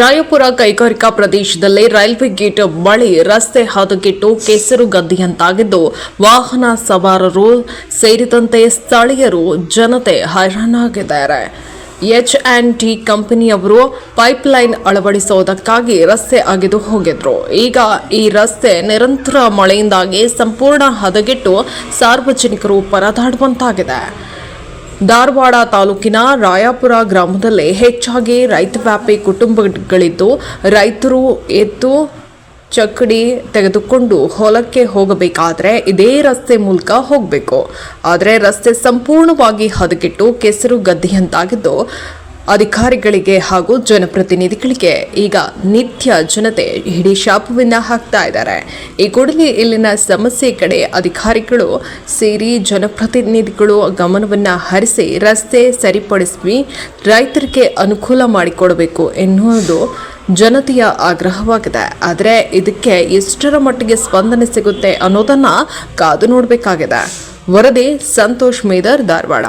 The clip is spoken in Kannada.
ರಾಯಪುರ ಕೈಗಾರಿಕಾ ಪ್ರದೇಶದಲ್ಲಿ ರೈಲ್ವೆ ಗೇಟ್ ಬಳಿ ರಸ್ತೆ ಹದಗೆಟ್ಟು ಕೆಸರು ಗದ್ದೆಯಂತಾಗಿದ್ದು ವಾಹನ ಸವಾರರು ಸೇರಿದಂತೆ ಸ್ಥಳೀಯರು ಜನತೆ ಹೈರಾಣಾಗಿದ್ದಾರೆ. ಎಚ್ ಆ್ಯಂಡ್ ಟಿ ಕಂಪನಿಯವರು ಪೈಪ್ಲೈನ್ ಅಳವಡಿಸುವುದಕ್ಕಾಗಿ ರಸ್ತೆ ಅಗೆದು ಹೋಗಿದ್ರು. ಈಗ ಈ ರಸ್ತೆ ನಿರಂತರ ಮಳೆಯಿಂದಾಗಿ ಸಂಪೂರ್ಣ ಹದಗೆಟ್ಟು ಸಾರ್ವಜನಿಕರು ಪರದಾಡುವಂತಾಗಿದೆ. ಧಾರವಾಡ ತಾಲೂಕಿನ ರಾಯಾಪುರ ಗ್ರಾಮದಲ್ಲಿ ಹೆಚ್ಚಾಗಿ ರೈತ ವ್ಯಾಪಿ ಕುಟುಂಬಗಳಿದ್ದು, ರೈತರು ಎತ್ತು ಚಕ್ಕಡಿ ತೆಗೆದುಕೊಂಡು ಹೊಲಕ್ಕೆ ಹೋಗಬೇಕಾದ್ರೆ ಇದೇ ರಸ್ತೆ ಮೂಲಕ ಹೋಗಬೇಕು. ಆದರೆ ರಸ್ತೆ ಸಂಪೂರ್ಣವಾಗಿ ಹದಗೆಟ್ಟು ಕೆಸರು ಗದ್ದೆಯಂತಾಗಿದ್ದು ಅಧಿಕಾರಿಗಳಿಗೆ ಹಾಗೂ ಜನಪ್ರತಿನಿಧಿಗಳಿಗೆ ಈಗ ನಿತ್ಯ ಜನತೆ ಹಿಡಿ ಶಾಪವನ್ನ ಹಾಕ್ತಾ ಇದ್ದಾರೆ. ಈ ಕೂಡಲೇ ಇಲ್ಲಿನ ಸಮಸ್ಯೆ ಕಡೆ ಅಧಿಕಾರಿಗಳು ಸೇರಿ ಜನಪ್ರತಿನಿಧಿಗಳು ಗಮನವನ್ನ ಹರಿಸಿ ರಸ್ತೆ ಸರಿಪಡಿಸಿ ರೈತರಿಗೆ ಅನುಕೂಲ ಮಾಡಿಕೊಡಬೇಕು ಎನ್ನುವುದು ಜನತೆಯ ಆಗ್ರಹವಾಗಿದೆ. ಆದರೆ ಇದಕ್ಕೆ ಎಷ್ಟರ ಮಟ್ಟಿಗೆ ಸ್ಪಂದನೆ ಸಿಗುತ್ತೆ ಅನ್ನೋದನ್ನು ಕಾದು ನೋಡಬೇಕಾಗಿದೆ. ವರದಿ ಸಂತೋಷ್ ಮೇದರ್ ಧಾರವಾಡ.